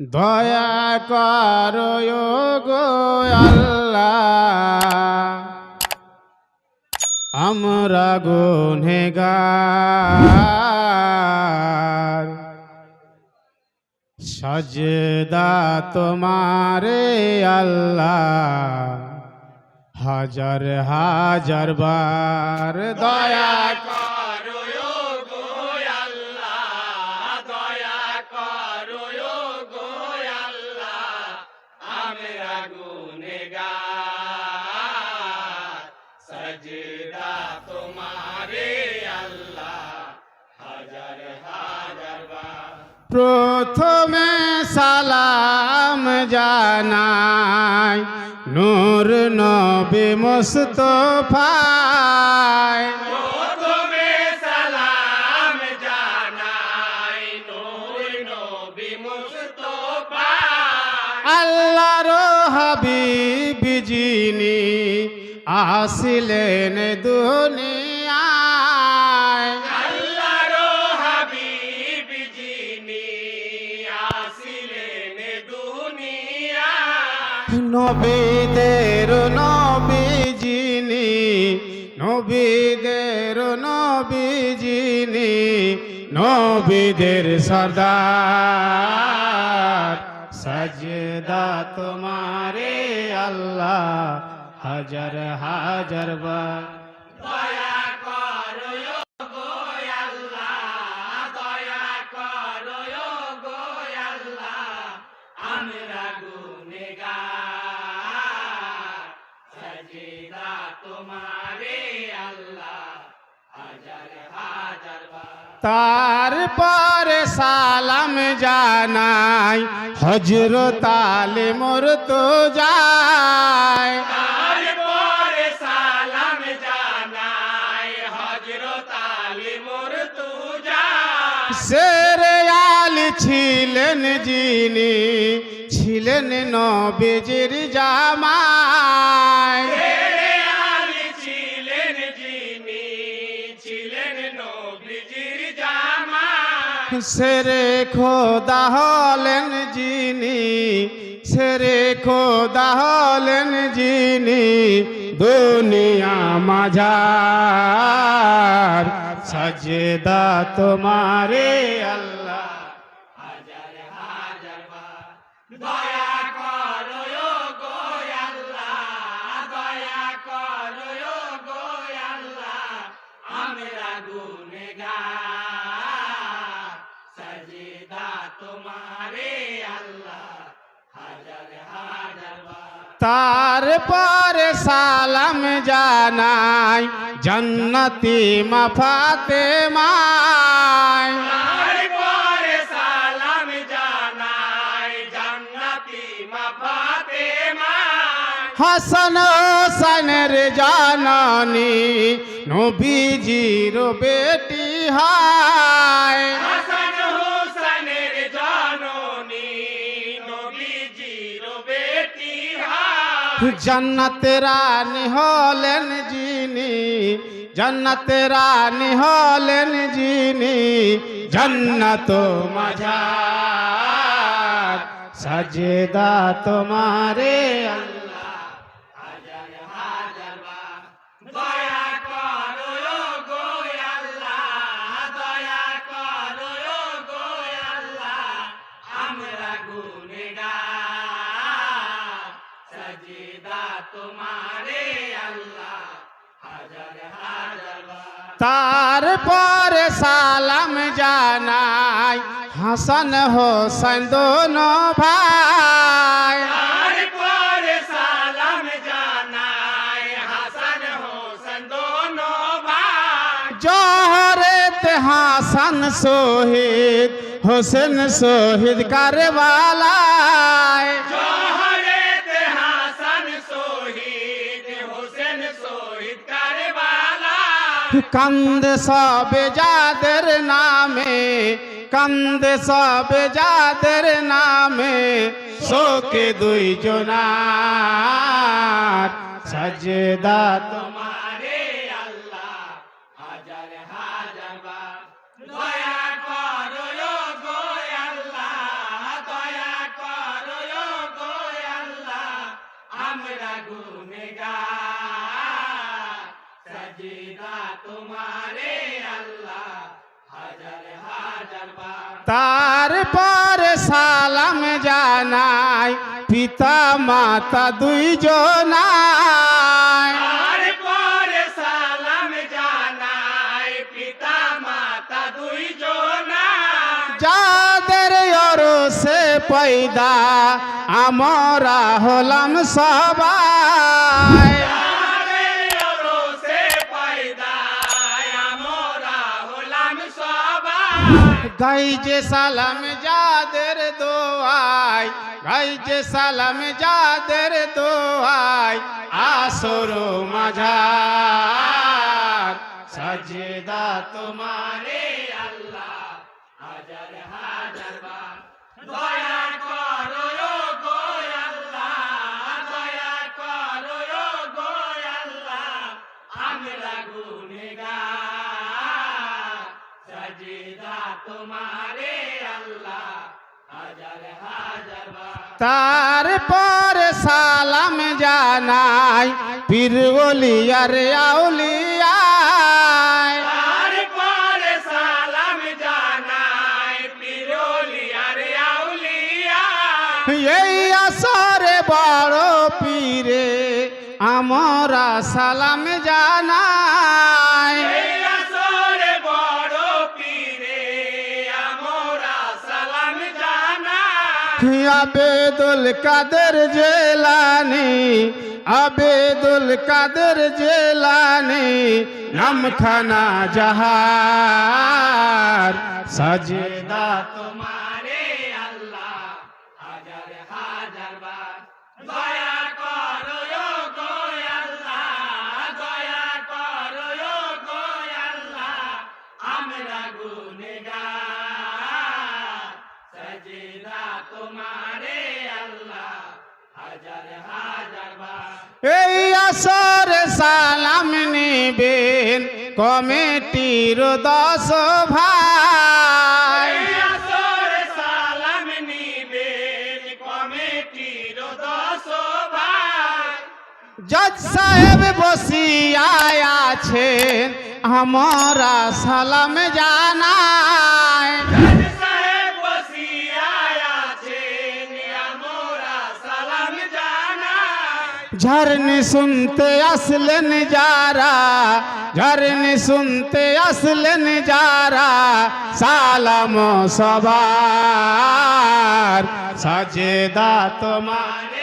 দয়া করো গো আল্লাহ। আমরা গুনেগার সজদা তোমারে আল্লাহ। হাজার হাজার বার দয়া করো। প্রথমে সালাম জানাই নূর নবী মুস্তফায় আল্লাহর হাবিব যিনি আসিলেন দুনিয়ায় নবীদের নবী যিনি নবীদের নবী যিনি নবীদের সর্দার। সজদা তোমারে আল্লাহ হাজার হাজার বার। তোমারে আল্লাহ হাজার হাজার তারপর সালাম জানাই হজরত আলে মোর তো যায় তারপরে সালাম জানাই হজরত আলী মোর তু শের আলী ছিলেন যিনি ছিলেন নবীজির জামাই। সেরে খোদা হলেন যিনি, সেরে খোদা হলেন যিনি, দুনিয়া মাঝার সজদা তোমারে আল্লাহ। হাজার হাজার দয়া করো গো আল্লাহ, দয়া করো গো আল্লাহ। আমরা তারপরে সালাম জানাই জন্নতি মাফাতে মায় তারপরে সালাম জানাই জন্নতি মাফাতে মায় হাসান হোসেনের জাননী নবীজির বেটি হায়। জন্নত রানী হলেন যিনি জন্নত রানী হলেন যিনি জন্নত মাঝার সজদা তোমারে আল্লাহ তোমারে আল্লাহ হাজার হাজার তারপরে সালাম জানাই হাসান হোসেন দোনো ভাই। তারপরে সালাম জানাই হাসান হোসেন দোনো ভাই। জহরত হাসান শহীদ হোসেন শহীদ কারবালায়। কান্দে সবে যাদের নামে কান্দে সবে যাদের নামে শোকে দুই জনার সজদা তোমারে তারপর সালাম জানাই পিতা মাতা দুইজনাই তারপরে সালাম জানাই পিতা মাতা দুইজনা যাদের সে পয়দা আমরা হলাম সবাই গাই যে সালাম যাদের দোয়াই গাই যে সালাম যাদের দোয়াই আসর মাঝার সাজেদা তোমার তারপর সালাম জানাই আউলিয়ায়। তারপরে সালাম জানাই পিরোলিয়ার আউলিয়া এই আসরে বড় পীরে আমরা সালাম জানাই। জানাই আবেদুল কাদের জেলানি আবেদুল কাদের জেলানি নামখানা জাহার সাজেদা তোমারে কমিটির দশ ভাই। এই আসরে সালাম নিবেন কমিটির দশ ভাই। জজ সাহেব বসিয়ায় আছেন আমরা সালাম জানাই। জানাই ঝরনি শুনতে আসলেন যারা ঝরনি শুনতে আসলেন যারা সালাম সবার সাজেদা তোমার আরে